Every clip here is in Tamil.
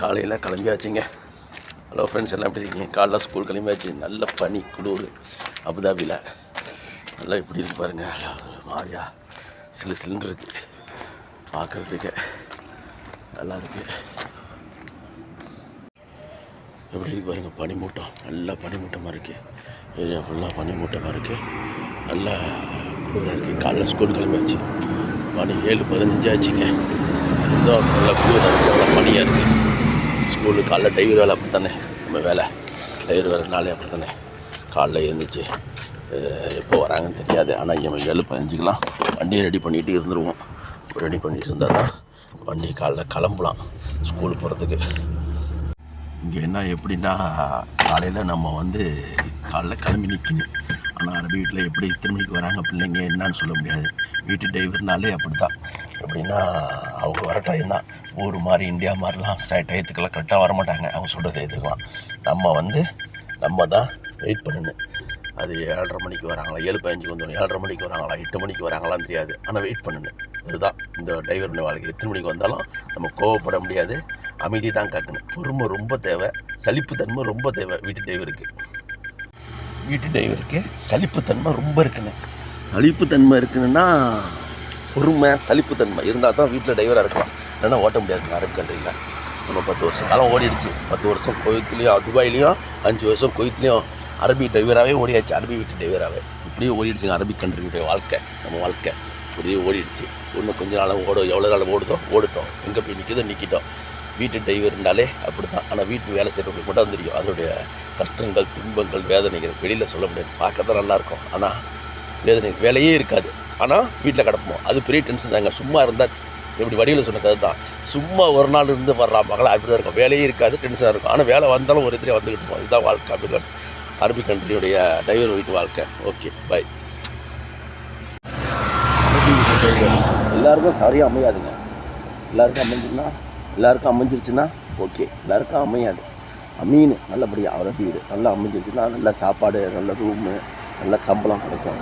காலையில் கிளம்பியாச்சுங்க. ஹலோ ஃப்ரெண்ட்ஸ் எல்லாம் எப்படி இருக்கீங்க? காலைல ஸ்கூல் கிளம்பியாச்சு. நல்ல பனி குளூர் அபுதாபியில் நல்லா இப்படி இருக்கு பாருங்கள் மாதிரியா சிலு சிலிண்டர் இருக்குது பார்க்குறதுக்கு நல்லா இருக்குது எப்படி இருக்கு பாருங்கள் பனிமூட்டம் நல்லா பனிமூட்டமாக இருக்குது ஏரியா ஃபுல்லாக பனிமூட்டமாக இருக்குது நல்லா குளிராக இருக்குது காலைல ஸ்கூல் கிளம்பியாச்சு. மணி ஏழு பதினஞ்சு ஆச்சுங்க. இருந்தோம் நல்லா குளிராக இருக்குது நல்லா பனியாக இருக்குது ஸ்கூலு காலைல டிரைவர் வேலை அப்படி தானே நம்ம வேலை. டிரைவர் வேலைனாலே அப்படி தானே காலைல எழுந்துச்சு எப்போ வராங்கன்னு தெரியாது. ஆனால் நம்ம ஏழு பதினஞ்சுக்கெலாம் வண்டியை ரெடி பண்ணிகிட்டு இருந்துருவோம். ரெடி பண்ணிட்டு இருந்தால் தான் வண்டி காலைல கிளம்பலாம் ஸ்கூல் போகிறதுக்கு இங்கே என்ன எப்படின்னா காலையில் நம்ம வந்து காலைல கிளம்பி நிற்கணும் ஆனால் வீட்டில் எப்படி இத்தனை மணிக்கு வராங்க பிள்ளைங்க என்னன்னு சொல்ல முடியாது. வீட்டு டிரைவர்னாலே அப்படி தான் எப்படின்னா அவங்க வர டைம் தான். ஊர் மாதிரி இந்தியா மாதிரிலாம் டயத்துக்கெல்லாம் கரெக்டாக வரமாட்டாங்க. அவங்க சொல்கிற டயத்துக்கெல்லாம் நம்ம வந்து நம்ம தான் வெயிட் பண்ணணும். அது ஏழரை மணிக்கு வராங்களா? ஏழு பதினஞ்சுக்கு வந்துடும் ஏழரை மணிக்கு வராங்களா? எட்டு மணிக்கு வராங்களான்னு தெரியாது. ஆனால் வெயிட் பண்ணணும். அதுதான் இந்த டிரைவருடைய வாழ்க்கை. எத்தனை மணிக்கு வந்தாலும் நம்ம கோவப்பட முடியாது. அமைதி தான் காக்கணும். பொறுமை ரொம்ப தேவை. சலிப்பு தன்மை ரொம்ப தேவை வீட்டு டிரைவருக்கு. வீட்டு டிரைவருக்கு சலிப்புத்தன்மை ரொம்ப இருக்குன்னு. சலிப்புத்தன்மை இருக்குன்னா பொறுமை சலிப்புத்தன்மை இருந்தால் தான் வீட்டில் டிரைவராக இருக்கலாம். இல்லைன்னா ஓட்ட முடியாது அரபு கண்ட்ரியில் நம்ம பத்து வருஷம் காலம் ஓடிடுச்சு. பத்து வருஷம் குவைத்துலேயும் துபாயிலையும் அஞ்சு வருஷம் குவைத்துலேயும் அரபி டிரைவராகவே ஓடியாச்சு. அரபி வீட்டு டிரைவராகவே இப்படியே ஓடிடுச்சுங்க அரபி கண்ட்ரியுடைய வாழ்க்கை நம்ம வாழ்க்கை. இப்படியே ஓடிடுச்சு. இன்னும் கொஞ்ச நாள் ஓடும். எவ்வளோ நாள் ஓடுதோ? ஓடிட்டோம். எங்கே போய் நிற்கிதோ நிற்கிட்டோம் வீட்டு டிரைவர்னாலே அப்படி தான் ஆனால் வீட்டு வேலை செய்கிறவங்களுக்கு கூட தான் தெரியும். அதனுடைய கஷ்டங்கள் துன்பங்கள் வேதனைகள் வெளியில் சொல்ல முடியாது. பார்க்க தான் நல்லாயிருக்கும் ஆனால் வேதனை வேலையே இருக்காது. ஆனால் வீட்டில் கிடப்போம். அது பெரிய டென்ஷன் தாங்க. சும்மா இருந்தால் இப்படி வடிவில் சொன்ன கதை தான். சும்மா ஒரு நாள் இருந்து வர்றா மகளா அப்படி தான் இருக்கும். வேலையே இருக்காது டென்ஷனாக இருக்கும். ஆனால் வேலை வந்தாலும் ஒரு இடத்துல வந்துக்கிட்டு இருக்கும் இதுதான் வாழ்க்கை அரபி கண் கண்ட்ரியுடைய டிரைவர் வீட்டு வாழ்க்கை. ஓகே பை எல்லாருக்கும் சரியாக அமையாதுங்க. எல்லாருக்கும் அமைஞ்சுன்னா எல்லாருக்கும் அமைஞ்சிருச்சுன்னா ஓகே எல்லாருக்கும் அமையாது. அமீன் நல்லபடியாக அவரை வீடு நல்லா அமைஞ்சிருச்சுன்னா நல்ல சாப்பாடு நல்ல ரூமு நல்ல சம்பளம் கிடைக்கும்.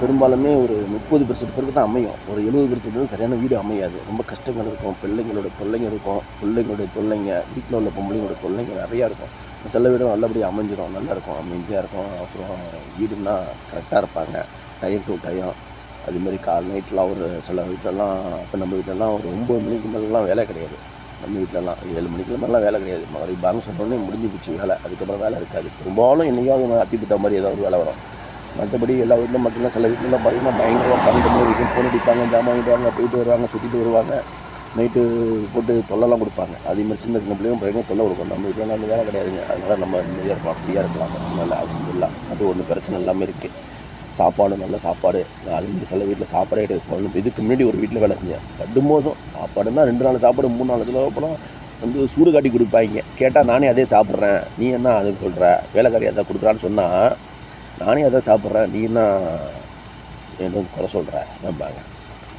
பெரும்பாலுமே ஒரு முப்பது பெர்சன்ட் பேருக்கு தான் அமையும். ஒரு எழுபது பெர்சன்ட் பேருக்கு சரியான வீடு அமையாது. ரொம்ப கஷ்டங்கள் இருக்கும். பிள்ளைங்களோட தொல்லைங்க இருக்கும். பிள்ளைங்களுடைய தொல்லைங்க வீட்டில் உள்ள பொம்பளைங்களோட தொல்லைங்க நிறையா இருக்கும். சில வீடும் நல்லபடியாக அமைஞ்சிரும். நல்லா இருக்கும். அமைதியாக இருக்கும். அப்புறம் வீடுனா கரெக்டாக இருப்பாங்க. டைம் டு டைம் அதுமாரி கால் நைட்லாம் ஒரு சில வீட்டிலலாம் இப்போ நம்ம வீட்டிலலாம் ஒரு ஒம்பது மணிக்கு மேலாம் வேலை கிடையாது. நம்ம வீட்டிலலாம் ஏழு மணிக்கு மேலாம் வேலை கிடையாது. மாதிரி பேங்க் சொன்னோடனே முடிஞ்சு போச்சு வேலை. அதுக்கப்புறம் வேலை இருக்காது. பெரும்பாலும் என்னைக்காவது ஒன்று அத்திப்பிட்ட மாதிரி ஏதாவது ஒரு வேலை வரும். மற்றபடி எல்லா வீட்டிலும் பார்த்தீங்கன்னா சில வீட்டிலலாம் பார்த்தீங்கன்னா பயங்கரமாக பன்னெண்டு மணி வரைக்கும் ஃபோன் அடிப்பாங்க ஜாமான் வாங்கிட்டு போயிட்டு வருவாங்க சுற்றிட்டு வருவாங்க. நைட்டு போட்டு தொல்லைலாம் கொடுப்பாங்க. அதே மாதிரி சின்ன சின்ன பிள்ளைங்க பயங்கர தொல்லை கொடுக்கும். நம்ம வீட்டில் வேலை கிடையாதுங்க. அதனால் நம்ம நிம்மதியாக இருக்கலாம் ஃப்ரீயாக இருக்கலாம். பிரச்சனை இல்லை. அது இல்லை. அது ஒன்று பிரச்சனை எல்லாமே இருக்குது சாப்பாடு நல்ல சாப்பாடு. நான் அதுமாரி சில வீட்டில் சாப்பாடே கிடையாது. இதுக்கு முன்னாடி ஒரு வீட்டில் வேலை செஞ்சேன். கடும் மோசம். சாப்பாடுன்னா ரெண்டு நாள் சாப்பாடு மூணு நாள் கிலோ வந்து சூடு காட்டி கொடுப்பாங்க. கேட்டால் நானே அதே சாப்பிட்றேன். நீ என்ன அது சொல்கிற வேலைக்காரி அதை கொடுக்குறான்னு சொன்னால் நானே அதை சாப்பிட்றேன். நீ என்ன எதுவும் குறை சொல்கிற நம்பாங்க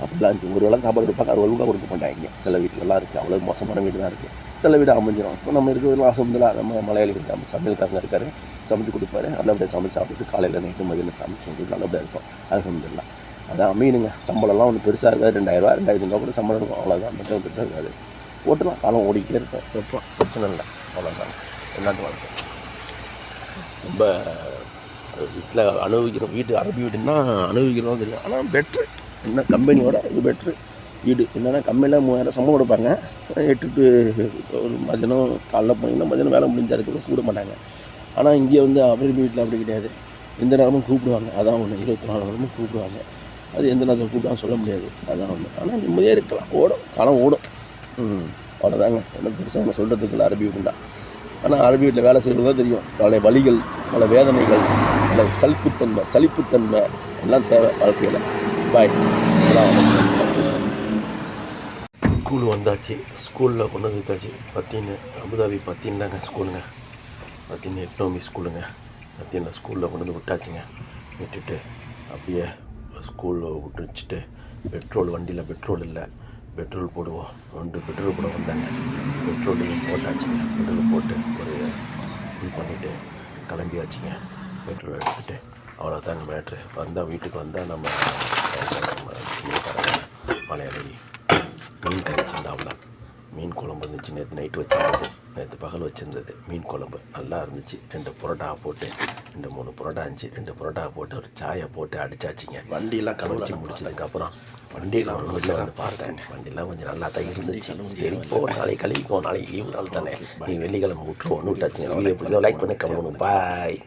அப்படிலாம் இருந்துச்சு. ஒரு வேளை சாப்பாடு கொடுப்பாங்க அது ஒழுங்காக கொடுக்க மாட்டாங்க. சில வீட்டிலலாம் இருக்குது அவ்வளோ மோசமான வீடு தான் இருக்குது சில வீடு அமைஞ்சிரும். இப்போ நம்ம இருக்கிற அசம்பிளா நம்ம மலையாளி இருக்காங்க சமையல்காரங்க இருக்காரு சமைச்சு கொடுப்பாரு. நல்லபடியாக சமைச்சு சாப்பிட்டு காலையில் நைட்டு மதியம் சமைச்சு சாப்பிட்டு நல்லபடியாக இருக்கும் அலமதுல்லா. அதான் மீனுங்க சம்பளம்லாம் ஒன்றும் பெருசாக இருக்காது. ரெண்டாயிரரூவா ரெண்டாயிரத்தி ஐநூறுவா கூட சம்பளம் இருக்கும். அவ்வளோதான் மட்டும் பெருசாக இருக்காது. ஓட்டலாம். காலம் ஓடிக்கிட்டே இருக்கும். எப்போ பிரச்சனை இல்லை. அவ்வளோதான் எல்லாத்தையும் வாழ்க்கை. ரொம்ப வீட்டில் அனுபவிக்கிறோம் வீட்டு அரபி வீடுன்னா அனுபவிக்கிறோம் தெரியும். ஆனால் பெட்ரு என்ன கம்பெனியோட இது பெட்ரு வீடு. என்னென்னா கம்பெனியில் மூவாயிரம் சம்பளம் கொடுப்பாங்க. எட்டு டு ஒரு மதியானம் காலைல போனீங்கன்னா மதியானம் வேலை முடிஞ்சு அதுக்கு கூட மாட்டாங்க. ஆனால் இங்கே வந்து அரபி வீட்டில் அப்படி கிடையாது. எந்த நேரமும் கூப்பிடுவாங்க. அதான் ஒன்று இருபத்தி நாலு நேரமும் கூப்பிடுவாங்க. அது எந்த நேரத்தில் கூப்பிடுவாங்க சொல்ல முடியாது. அதான் ஒன்று ஆனால் நிம்மதியாக இருக்கலாம். ஓடும். காலம் ஓடும். அவ்வளோதாங்க ஒன்றும் பெருசாக நம்ம சொல்கிறதுக்கு இல்லை. அரபி வீடுண்டா. ஆனால் அரபி வீட்டில் வேலை செய்கிறது தான் தெரியும். பல வலிகள் பல வேதனைகள் பல சலிப்புத்தன்மை சலிப்புத்தன்மை எல்லாம் தேவை வாழ்க்கையில். பாய் ஸ்கூல் வந்தாச்சு. ஸ்கூலில் கொண்டு வந்து வித்தாச்சு. பத்தின்னு அபுதாபி பத்தின்னு தாங்க ஸ்கூலுங்க பத்தின்னு எக்கனாமி ஸ்கூலுங்க பத்தின்னு ஸ்கூலில் கொண்டு வந்து விட்டாச்சுங்க. விட்டுட்டு அப்படியே ஸ்கூலில் விட்டு வச்சுட்டு பெட்ரோல் வண்டியில் பெட்ரோல் இல்லை. பெட்ரோல் போடுவோம். ரெண்டு பெட்ரோல் போட வந்தாங்க. பெட்ரோலையும் போட்டாச்சுங்க. பெட்ரோல் போட்டு ஒரு இது பண்ணிவிட்டு கிளம்பியாச்சுங்க. பெட்ரோல் எடுத்துகிட்டு அவ்வளோதாங்க மேட்ரு வந்தால் வீட்டுக்கு வந்தால் நம்ம மலையாளி மீன் கறி சிந்தாவில் மீன் குழம்பு இருந்துச்சு நேற்று நைட்டு வச்சிருந்தது. நேற்று பகல் வச்சுருந்தது. மீன் குழம்பு நல்லா இருந்துச்சு. ரெண்டு புரோட்டா போட்டு ரெண்டு மூணு புரோட்டா இருந்துச்சு. ரெண்டு புரோட்டா போட்டு ஒரு சாயை போட்டு அடிச்சாச்சிங்க. வண்டியெல்லாம் கழிச்சு முடிச்சதுக்கப்புறம் வண்டியில் ஒரு வீட்டில் வந்து பார்த்தேன். வண்டியெல்லாம் கொஞ்சம் நல்லா தான் இருந்துச்சு. சரி போ நாளைக்கு கழுவிக்கோ நாளைக்கு லீவு நாள் தானே. நீ வெள்ளிக்கிழமை விட்டுருவோம் விட்டாச்சுங்க வீடியோ பிடிச்சா லைக் பண்ணி கம்மணும் பாய்